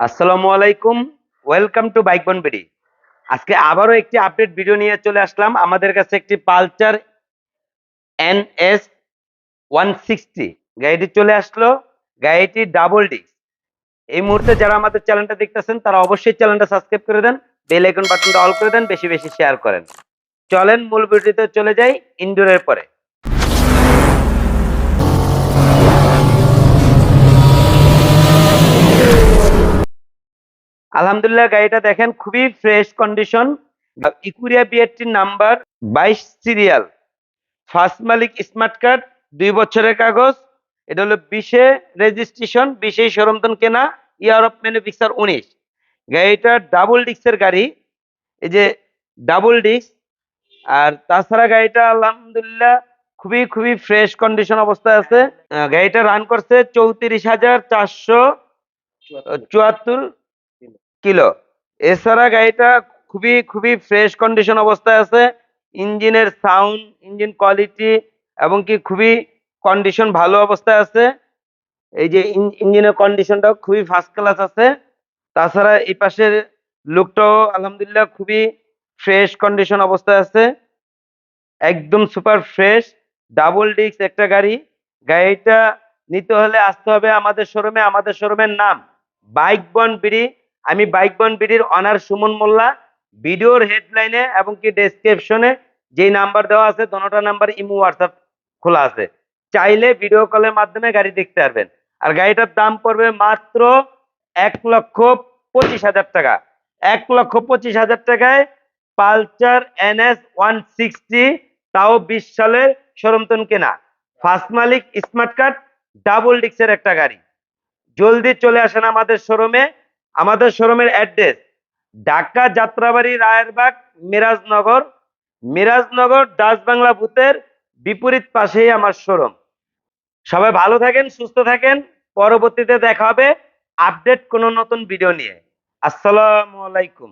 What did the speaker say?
আসসালামু আলাইকুম, welcome to bike বনবেরি আজকে আবারও একটি আপডেট ভিডিও নিয়ে চলে আসলাম। আমাদের কাছে একটি Pulsar N S one sixty গাড়িটি চলে আসলো। গাড়িটি ডাবল ডিস্ক। এই মুহূর্তে যারা আমাদের চ্যানেলটা দেখতেছেন, তারা অবশ্যই চ্যানেলটা সাবস্ক্রাইব করে দেন, বেল আইকন বাটনটা অল করে দেন, বেশি বেশি শেয়ার করেন। চলেন, মূল ভিডিওতে চলে যাই ইনডোরের পরে। আলহামদুলিল্লাহ, গাড়িটা দেখেন, খুবই ফ্রেশ কন্ডিশন ইকুরিয়া বিআরটির নাম্বার বাইশ সিরিয়াল ফার্স্ট মালিক স্মার্ট কার্ড দুই বছরের কাগজ। এটা হলো বিশে রেজিস্ট্রেশন বিশেই সরমতন কেনা ইয়ার অফ ম্যানুফ্যাকচার উনিশ। গাড়িটা ডাবল ডিস্কের গাড়ি। এই যে ডাবল ডিস্ক আর তাছাড়া গাড়িটা আলহামদুলিল্লাহ খুবই খুবই ফ্রেশ কন্ডিশন অবস্থায় আছে। গাড়িটা রান করছে চৌত্রিশ হাজার চারশো চুয়াত্তর কিলো। এছাড়া গাড়িটা খুবই খুবই ফ্রেশ কন্ডিশন অবস্থায় আছে। ইঞ্জিনের সাউন্ড ইঞ্জিন কোয়ালিটি এবং কি খুবই কন্ডিশন ভালো অবস্থায় আছে। এই যে ইঞ্জিনের কন্ডিশনটাও খুবই ফার্স্ট ক্লাস আছে। তাছাড়া এই পাশের লুকটাও আলহামদুলিল্লাহ খুবই ফ্রেশ কন্ডিশন অবস্থায় আছে। একদম সুপার ফ্রেশ ডাবল ডিস্ক একটা গাড়ি। গাড়িটা নিতে হলে আসতে হবে আমাদের শোরুমে আমাদের শোরুমের নাম বাইক বন বিডি আমি বাইক বন বিডির অনার সুমন মোল্লা, ভিডিওর হেডলাইনে এবং কি ডেসক্রিপশনে যেই নাম্বার দেওয়া আছে, দোনোটা নাম্বার ইমো হোয়াটসঅ্যাপ খোলা আছে। চাইলে ভিডিও কলের মাধ্যমে গাড়ি দেখতে পারবেন। আর গাড়িটার দাম পড়বে মাত্র এক লক্ষ পঁচিশ হাজার টাকা। এক লক্ষ পঁচিশ হাজার টাকায় পালচার এনএস ওয়ান সিক্সটি, তাও বিশ সালের সরমতন কেনা। ফার্স্ট মালিক স্মার্ট কার্ড, ডাবল ডিক্সের একটা গাড়ি। জলদি চলে আসেন আমাদের শোরুমে। আমাদের শোরুমের অ্যাড্রেস, ঢাকা যাত্রাবাড়ি, রায়েরবাগ, মিরাজনগর মিরাজনগর ডাস বাংলা ভূতের বিপরীত পাশেই আমার শোরুম। সবাই ভালো থাকেন, সুস্থ থাকেন। পরবর্তীতে দেখা হবে, আপডেট কোনো নতুন ভিডিও নিয়ে। আসসালামু আলাইকুম।